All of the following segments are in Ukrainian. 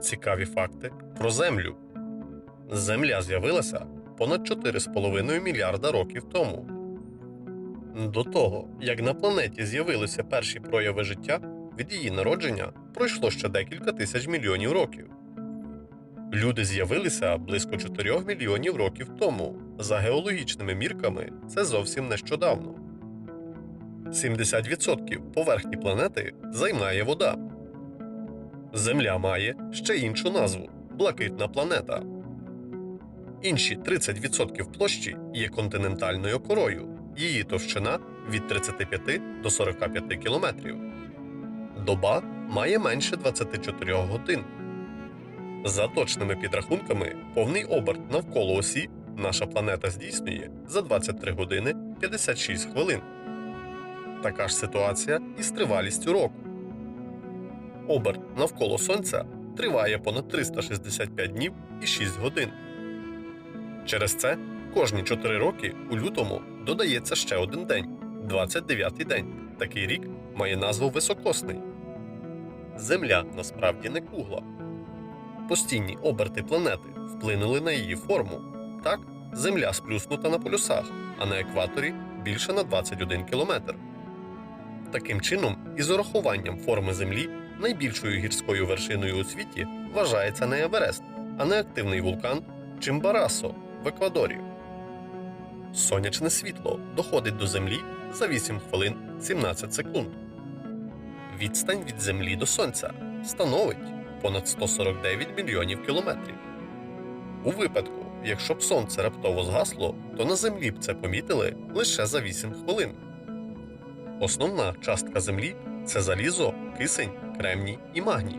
Цікаві факти про Землю. Земля з'явилася понад 4,5 мільярда років тому. До того, як на планеті з'явилися перші прояви життя, від її народження пройшло ще декілька тисяч мільйонів років. Люди з'явилися близько 4 мільйонів років тому. За геологічними мірками, це зовсім нещодавно. 70% поверхні планети займає вода. Земля має ще іншу назву блакитна планета. Інші 30% площі є континентальною корою. Її товщина від 35 до 45 кілометрів. Доба має менше 24 годин. За точними підрахунками, повний оберт навколо осі наша планета здійснює за 23 години 56 хвилин. Така ж ситуація і з тривалістю року. Оберт навколо Сонця триває понад 365 днів і 6 годин. Через це кожні 4 роки у лютому додається ще один день 29-й день. Такий рік має назву високосний. Земля насправді не кругла. Постійні оберти планети вплинули на її форму. Так, Земля сплюснута на полюсах, а на екваторі більше на 21 кілометр. Таким чином, із урахуванням форми Землі найбільшою гірською вершиною у світі вважається не Еверест, а неактивний вулкан Чимбарасо в Еквадорі. Сонячне світло доходить до Землі за 8 хвилин 17 секунд. Відстань від Землі до Сонця становить понад 149 мільйонів кілометрів. У випадку, якщо б сонце раптово згасло, то на Землі б це помітили лише за 8 хвилин. Основна частка Землі це залізо, кисень, кремній і магній.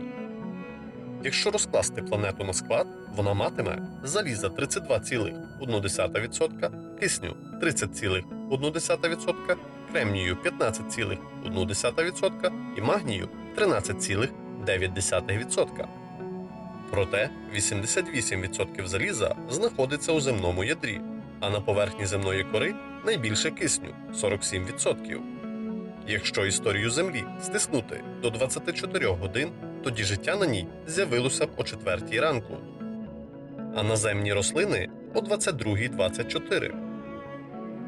Якщо розкласти планету на склад, вона матиме заліза 32,1%, кисню 30,1%, кремнію 15,1% і магнію 13,9%. Проте 88% заліза знаходиться у земному ядрі, а на поверхні земної кори найбільше кисню 47%. Якщо історію Землі стиснути до 24 годин, тоді життя на ній з'явилося б о 4 ранку, а наземні рослини о 22.24.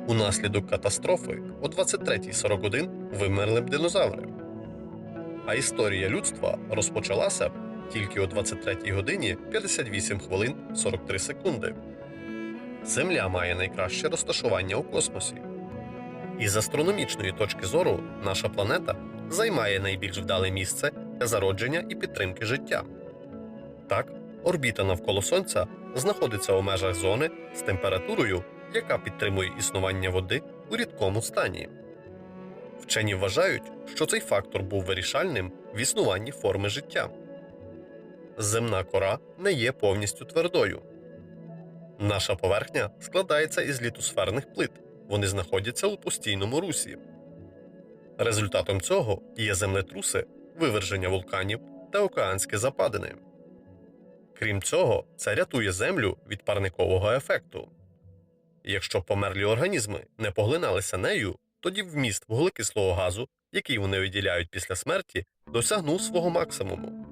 Унаслідок катастрофи о 23.41 вимерли б динозаври. А історія людства розпочалася б тільки о 23 годині 58 хвилин 43 секунди. Земля має найкраще розташування у космосі. Із астрономічної точки зору наша планета займає найбільш вдале місце для зародження і підтримки життя. Так, орбіта навколо Сонця знаходиться у межах зони з температурою, яка підтримує існування води у рідкому стані. Вчені вважають, що цей фактор був вирішальним в існуванні форми життя. Земна кора не є повністю твердою. Наша поверхня складається із літосферних плит. Вони знаходяться у постійному русі. Результатом цього є землетруси, виверження вулканів та океанські западини. Крім цього, це рятує Землю від парникового ефекту. Якщо померлі організми не поглиналися нею, тоді вміст вуглекислого газу, який вони виділяють після смерті, досягнув свого максимуму.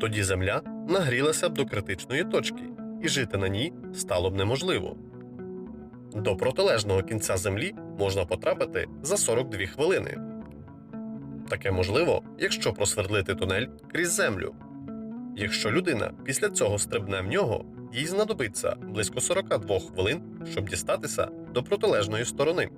Тоді Земля нагрілася б до критичної точки, і жити на ній стало б неможливо. До протилежного кінця Землі можна потрапити за 42 хвилини. Таке можливо, якщо просвердлити тунель крізь землю. Якщо людина після цього стрибне в нього, їй знадобиться близько 42 хвилин, щоб дістатися до протилежної сторони.